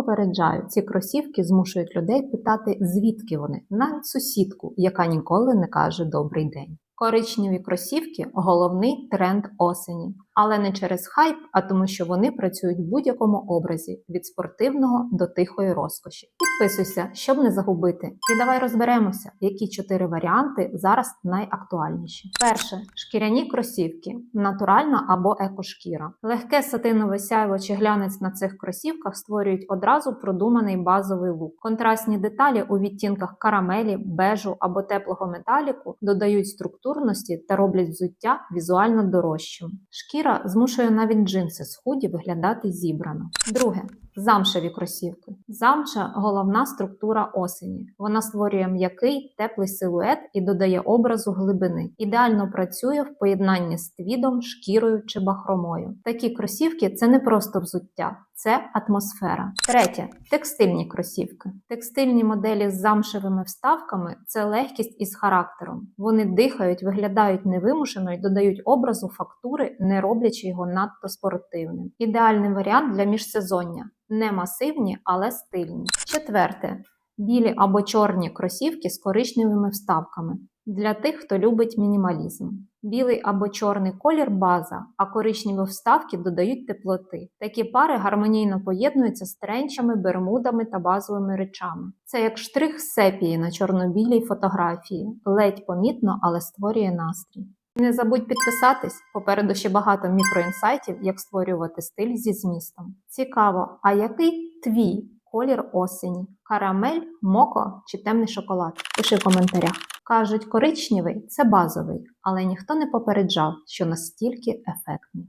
попереджаю, ці кросівки змушують людей питати, звідки вони, навіть сусідку, яка ніколи не каже добрий день. Коричневі кросівки головний тренд осені, але не через хайп, а тому, що вони працюють в будь-якому образі від спортивного до тихої розкоші. Підписуйся, щоб не загубити. І давай розберемося, які чотири варіанти зараз найактуальніші. Перше шкіряні кросівки, натуральна або екошкіра. Легке сатинове сяйво чи глянець на цих кросівках створюють одразу продуманий базовий лук. Контрастні деталі у відтінках карамелі, бежу або теплого металіку додають структурності та роблять взуття візуально дорожчим. Шкіра змушує навіть джинси з худі виглядати зібрано. Друге замшеві кросівки. Замша головна структура осені. Вона створює м'який, теплий силует і додає образу глибини. Ідеально працює в поєднанні з твідом, шкірою чи бахромою. Такі кросівки це не просто взуття. Це атмосфера. Третє текстильні кросівки. Текстильні моделі з замшевими вставками це легкість із характером. Вони дихають, виглядають невимушено і додають образу фактури, не роблячи його надто спортивним. Ідеальний варіант для міжсезоння. Не масивні, але стильні. Четверте білі або чорні кросівки з коричневими вставками. Для тих, хто любить мінімалізм. Білий або чорний колір база, а коричневі вставки додають теплоти. Такі пари гармонійно поєднуються з тренчами, бермудами та базовими речами. Це як штрих сепії на чорно-білій фотографії, ледь помітно, але створює настрій. Не забудь підписатись, попереду ще багато мікроінсайтів, як створювати стиль зі змістом. Цікаво, а який твій колір осені? Карамель, моко чи темний шоколад? Пиши в коментарях. Кажуть, коричневий це базовий, але ніхто не попереджав, що настільки ефектний.